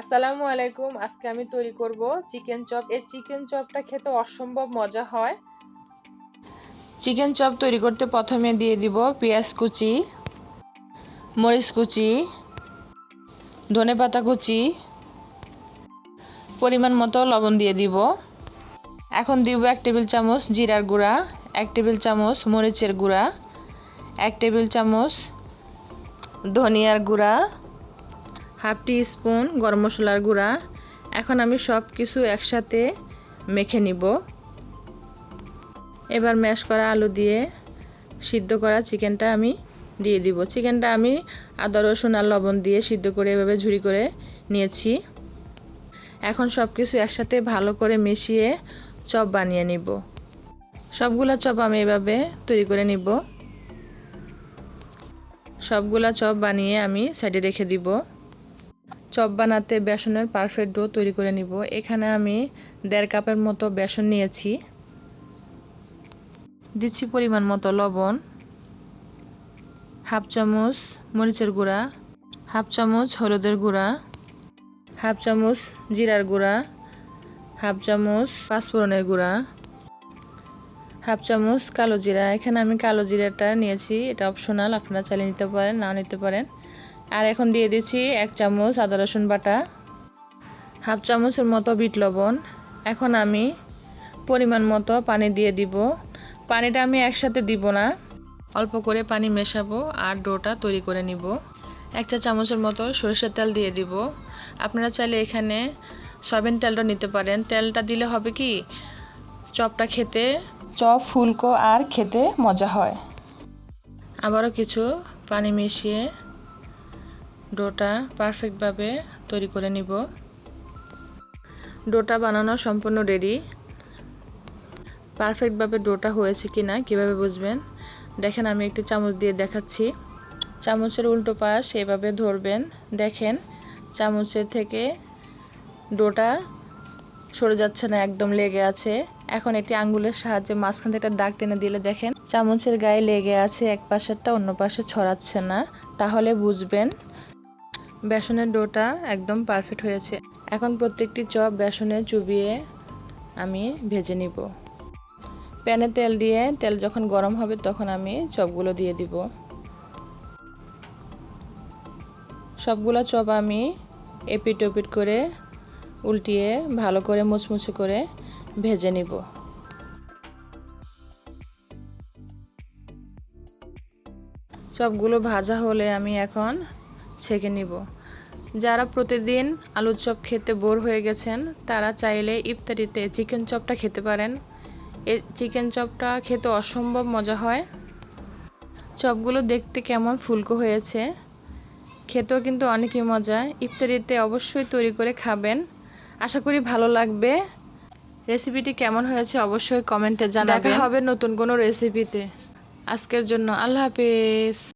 আসসালামু আলাইকুম, আজকে আমি তৈরি করব চিকেন চপ। এই চিকেন চপটা খেতে অসম্ভব মজা হয়। চিকেন চপ তৈরি করতে প্রথমে দিয়ে দিব পেঁয়াজ কুচি, মরিচ কুচি, ধনে পাতা কুচি, পরিমাণ মতো লবণ দিয়ে দিব। এখন দিব এক টেবিল চামচ জিরার গুঁড়া, এক টেবিল চামচ মরিচের গুঁড়া, এক টেবিল চামচ ধনিয়ার গুঁড়া হাফ টি স্পুন গরম মশলার গুঁড়া। এখন আমি সব কিছু একসাথে মেখে নিব। এবার ম্যাশ করা আলু দিয়ে সিদ্ধ করা চিকেনটা আমি দিয়ে দিব। চিকেনটা আমি আদা, রসুন আর লবণ দিয়ে সিদ্ধ করে এভাবে ঝুরি করে নিয়েছি। এখন সব কিছু একসাথে ভালো করে মিশিয়ে চপ বানিয়ে নিব। সবগুলা চপ আমি এভাবে তৈরি করে নিব। সবগুলা চপ বানিয়ে আমি সাইডে রেখে দিব। চপ বানাতে বেসনের পারফেক্ট ডো তৈরি করে নিব। এখানে আমি দেড় কাপের মতো বেসন নিয়েছি। দিচ্ছি পরিমাণ মতো লবণ, হাফ চামচ মরিচের গুঁড়া, হাফ চামচ হলুদের গুঁড়া, হাফ চামচ জিরার গুঁড়া, হাফ চামচ পাঁচফোড়নের গুঁড়া, হাফ চামচ কালো জিরা। এখানে আমি কালো জিরাটা নিয়েছি। এটা অপশনাল আপনারা চালিয়ে নিতে পারেন, নাও নিতে পারেন। আর এখন দিয়ে দিচ্ছি এক চামচ আদা রসুন বাটা, হাফ চামচের মতো বিট লবণ। এখন আমি পরিমাণ মতো পানি দিয়ে দিব। পানিটা আমি একসাথে দিব না। অল্প করে পানি মেশাবো আর ডোটা তৈরি করে নিব। এক চা চামচের মতো সরিষার তেল দিয়ে দিব। আপনারা চাইলে এখানে সয়াবিন তেলটা নিতে পারেন। তেলটা দিলে হবে কি, চপটা খেতে, চপ, ফুলকো আর খেতে মজা হয়। আবারও কিছু পানি মিশিয়ে ডোটা পারফেক্টভাবে তৈরি করে নিব। ডোটা বানানো সম্পূর্ণ রেডি পারফেক্টভাবে ডোটা হয়েছে কি না কীভাবে বুঝবেন? দেখেন, আমি একটি চামচ দিয়ে দেখাচ্ছি। চামচের উল্টো পাশ এভাবে ধরবেন। দেখেন, চামচের থেকে ডোটা সরে যাচ্ছে না, একদম লেগে আছে। এখন একটি আঙ্গুলের সাহায্যে মাঝখান থেকে একটা দাগ টেনে দিলে দেখেন, চামচের গায়ে লেগে আছে, এক পাশেরটা অন্য পাশে ছড়াচ্ছে না। তাহলে বুঝবেন বেসনের ডোটা একদম পারফেক্ট হয়েছে। এখন প্রত্যেকটি চপ বেসনে চুবিয়ে আমি ভেজে নিব। প্যানে তেল দিয়ে, তেল যখন গরম হবে তখন আমি চপগুলো দিয়ে দিব। সবগুলো চপ আমি এপিট ওপিট করে উল্টিয়ে ভালো করে মুচমুচে করে ভেজে নিব। চপগুলো ভাজা হলে আমি এখন ছেঁকে নিব। যারা প্রতিদিন আলুর চপ খেতে বোর হয়ে গেছেন তারা চাইলে ইফতারিতে চিকেন চপটা খেতে পারেন। এই চিকেন চপটা খেতে অসম্ভব মজা হয়। চপগুলো দেখতে কেমন ফুলকো হয়েছে। খেতেও কিন্তু অনেকই মজা। ইফতারিতে অবশ্যই তৈরি করে খাবেন। আশা করি ভালো লাগবে। রেসিপিটি কেমন হয়েছে অবশ্যই কমেন্টে জানাবেন। দেখা হবে নতুন কোনো রেসিপিতে। আজকের জন্য আল্লাহ হাফেজ।